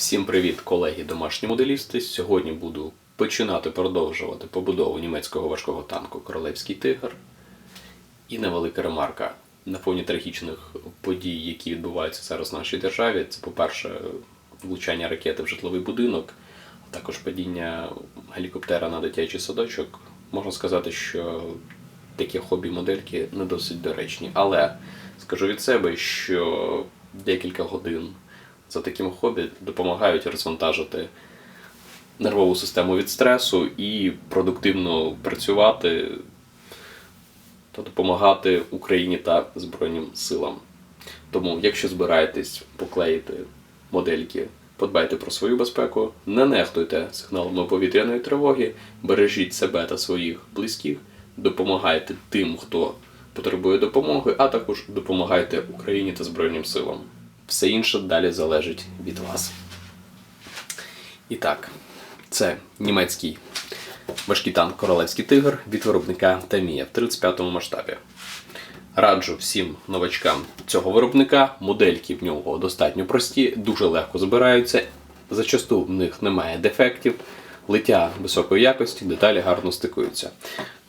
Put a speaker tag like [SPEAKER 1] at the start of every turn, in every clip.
[SPEAKER 1] Всім привіт, колеги домашні моделісти. Сьогодні буду починати продовжувати побудову німецького важкого танку Королевський тигр. І невелика ремарка. На фоні трагічних подій, які відбуваються зараз в нашій державі, це, по-перше, влучання ракети в житловий будинок, а також падіння гелікоптера на дитячий садочок. Можна сказати, що такі хобі-модельки не досить доречні. Але скажу від себе, що декілька годин за таким хобі допомагають розвантажити нервову систему від стресу і продуктивно працювати та допомагати Україні та Збройним силам. Тому, якщо збираєтесь поклеїти модельки, подбайте про свою безпеку, не нехтуйте сигналами повітряної тривоги, бережіть себе та своїх близьких, допомагайте тим, хто потребує допомоги, а також допомагайте Україні та Збройним силам. Все інше далі залежить від вас. І так, це німецький важкий танк Королевський тигр від виробника Тамія в 35-му масштабі. Раджу всім новачкам цього виробника. Модельки в нього достатньо прості, дуже легко збираються. Зачасту в них немає дефектів, лиття високої якості, деталі гарно стикуються.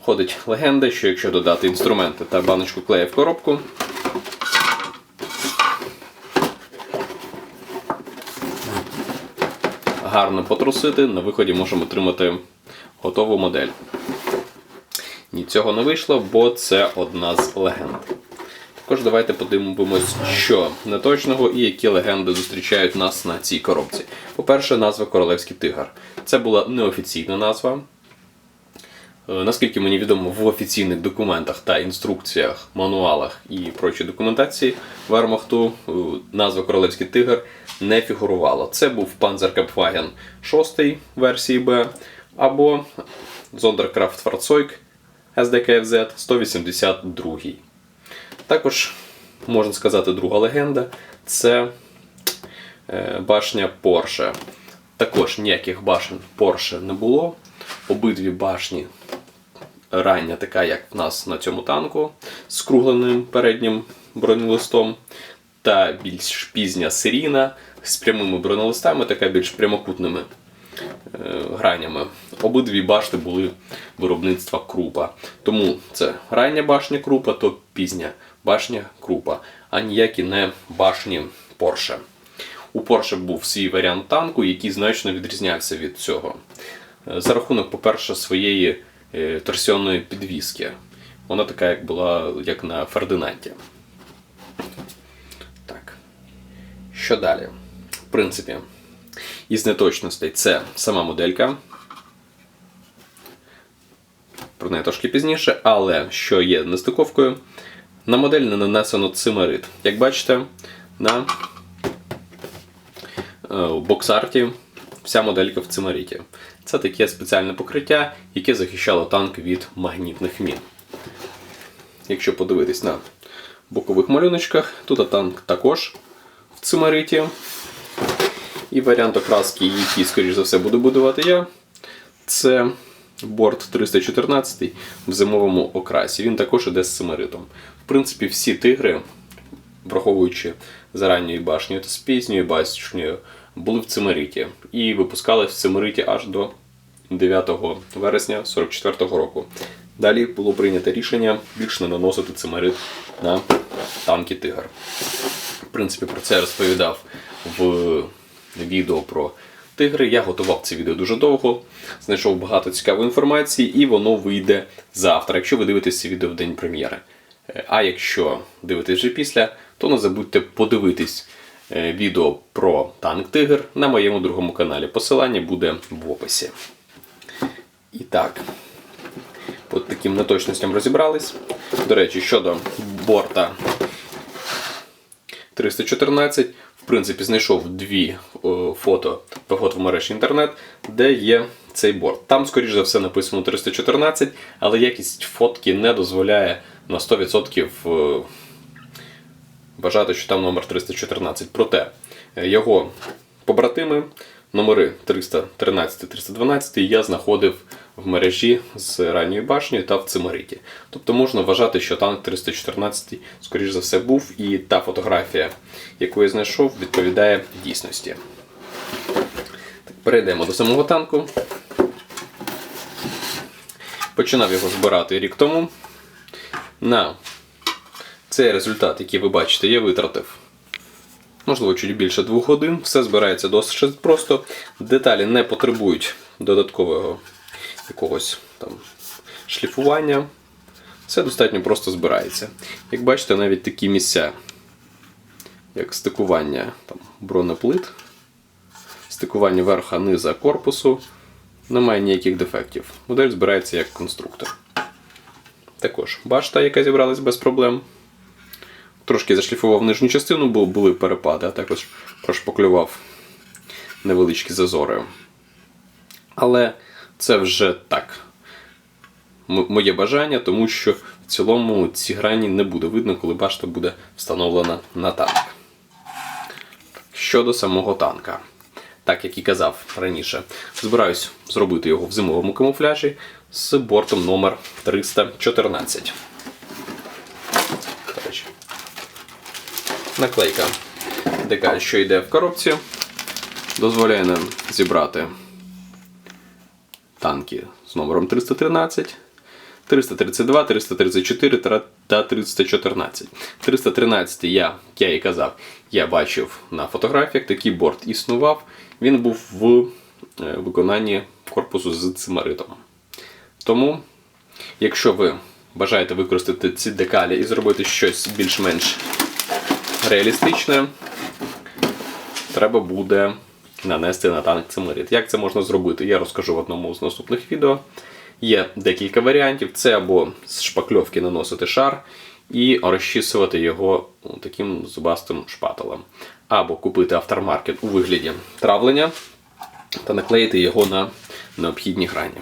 [SPEAKER 1] Ходить легенда, що якщо додати інструменти та баночку клея в коробку, гарно потрусити, на виході можемо отримати готову модель. Ні, цього не вийшло, бо це одна з легенд. Також давайте подивимось, що неточного і які легенди зустрічають нас на цій коробці. По-перше, назва Королевський тигр. Це була неофіційна назва. Е, Наскільки мені відомо, в офіційних документах та інструкціях, мануалах і прочій документації Вермахту е, назва Королевський тигр не фігурувала. Це був Panzerkampfwagen 6 версії Б або Sonderkraftfahrzeug SDKFZ 182. Також, можна сказати, друга легенда це е, башня Porsche. Також ніяких башен Porsche не було. Обидві башні рання, така як в нас на цьому танку, з кругленим переднім бронелистом, та більш пізня серійна з прямими бронелистами, така більш прямокутними е, гранями. Обидві башти були виробництва крупа. Тому це рання башня крупа, то пізня башня крупа, а ніякі не башні Porsche. У Porsche був свій варіант танку, який значно відрізнявся від цього. Е, За рахунок, по-перше, своєї торсіонної підвіски. Вона така, як була як на Фердинанді. Так. Що далі? В принципі, із неточностей це сама моделька. Про неї трошки пізніше, але що є нестиковкою, на модель не нанесено цимерит. Як бачите, на е, боксарті вся моделька в цимариті. Це таке спеціальне покриття, яке захищало танк від магнітних мін. Якщо подивитись на бокових малюночках, тут танк також в цимариті. І варіант окраски, який, скоріш за все, буду будувати я, це борт 314 в зимовому окрасі. Він також іде з цимаритом. В принципі, всі тигри, враховуючи за ранньою башнею та з пізньою башнею, були в цимариті. І випускались в цимариті аж до 9 вересня 44-го року. Далі було прийнято рішення більш не наносити цимарит на танки Тигр. В принципі, про це я розповідав в відео про тигри. Я готував це відео дуже довго, знайшов багато цікавої інформації, і воно вийде завтра, якщо ви дивитесь це відео в день прем'єри. Е, А якщо дивитесь вже після, то не забудьте подивитись е, відео про танк Тигр на моєму другому каналі. Посилання буде в описі. І так, по таким неточностям розібрались. До речі, щодо борта 314, в принципі, знайшов дві о, фото в мережі інтернет, де є цей борт. Там, скоріш за все, написано 314, але якість фотки не дозволяє на 100% е, вважати, що там номер 314. Проте е, його побратими, номери 313-312 я знаходив в мережі з ранньою башнею та в цимариті. Тобто можна вважати, що танк 314, скоріш за все, був, і та фотографія, яку я знайшов, відповідає дійсності. Перейдемо до самого танку. Починав його збирати рік тому. На цей результат, який ви бачите, я витратив. Можливо, чуть більше двох годин. Все збирається досить просто. Деталі не потребують додаткового якогось там шліфування. Все достатньо просто збирається. Як бачите, навіть такі місця, як стикування там, бронеплит, стикування верха низа корпусу, немає ніяких дефектів. Модель збирається як конструктор. Також башта, яка зібралась без проблем. Трошки зашліфував нижню частину, бо були перепади, а також прошпаклював невеличкі зазори. Але це вже так. Моє бажання, тому що в цілому ці грані не буде видно, коли башта буде встановлена на танк. Щодо самого танка. Так як і казав раніше, збираюсь зробити його в зимовому камуфляжі з бортом номер 314. До речі. Наклейка декаль, що йде в коробці, дозволяє нам зібрати танки з номером 313, 332, 334 та- та 314. 313 я, я і казав, я бачив на фотографіях, такий борт існував. Він був в е, виконанні корпусу з цимаритом. Тому, якщо ви бажаєте використати ці декалі і зробити щось більш-менш реалістичне, треба буде нанести на танк цимерит. Як це можна зробити, я розкажу в одному з наступних відео. Є декілька варіантів. Це або з шпакльовки наносити шар і розчісувати його ну, таким зубастим шпателем. Або купити автормаркет у вигляді травлення та наклеїти його на необхідні грані.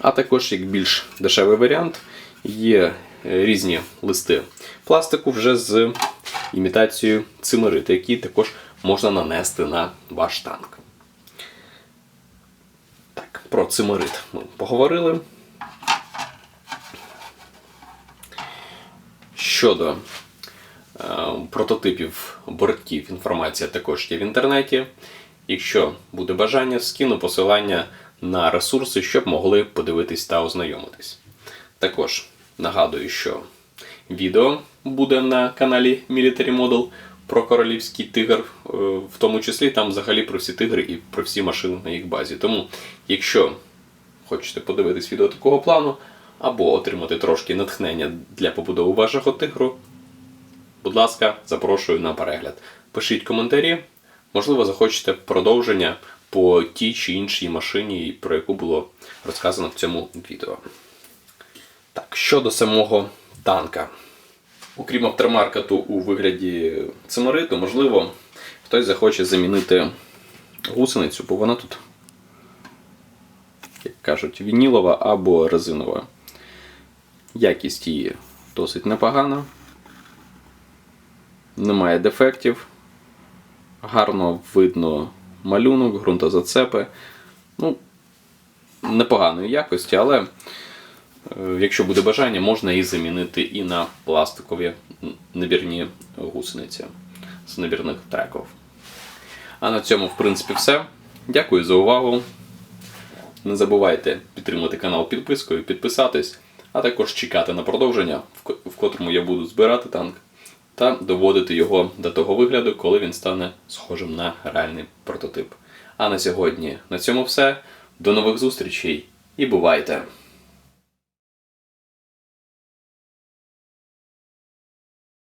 [SPEAKER 1] А також, як більш дешевий варіант, є різні листи пластику вже з імітацією цимериту, які також можна нанести на ваш танк. Так, про цимерит ми поговорили. Щодо е, прототипів бортів, інформація також є в інтернеті. Якщо буде бажання, скину посилання на ресурси, щоб могли подивитись та ознайомитись. Також нагадую, що відео буде на каналі Military Model про королівський тигр, е, в тому числі там взагалі про всі тигри і про всі машини на їх базі. Тому, якщо хочете подивитись відео такого плану, або отримати трошки натхнення для побудови вашого тигру, будь ласка, запрошую на перегляд. Пишіть коментарі, можливо, захочете продовження по тій чи іншій машині, про яку було розказано в цьому відео. Так, щодо самого танка. Окрім автормаркету у вигляді цимериту, можливо, хтось захоче замінити гусеницю, бо вона тут, як кажуть, вінілова або резинова. Якість її досить непогана. Немає дефектів. Гарно видно малюнок, ґрунтозацепи. Ну, непоганої якості, але Якщо буде бажання, можна її замінити і на пластикові набірні гусениці з набірних треків. А на цьому, в принципі, все. Дякую за увагу. Не забувайте підтримати канал підпискою, підписатись, а також чекати на продовження, в котрому я буду збирати танк та доводити його до того вигляду, коли він стане схожим на реальний прототип. А на сьогодні на цьому все. До нових зустрічей і бувайте!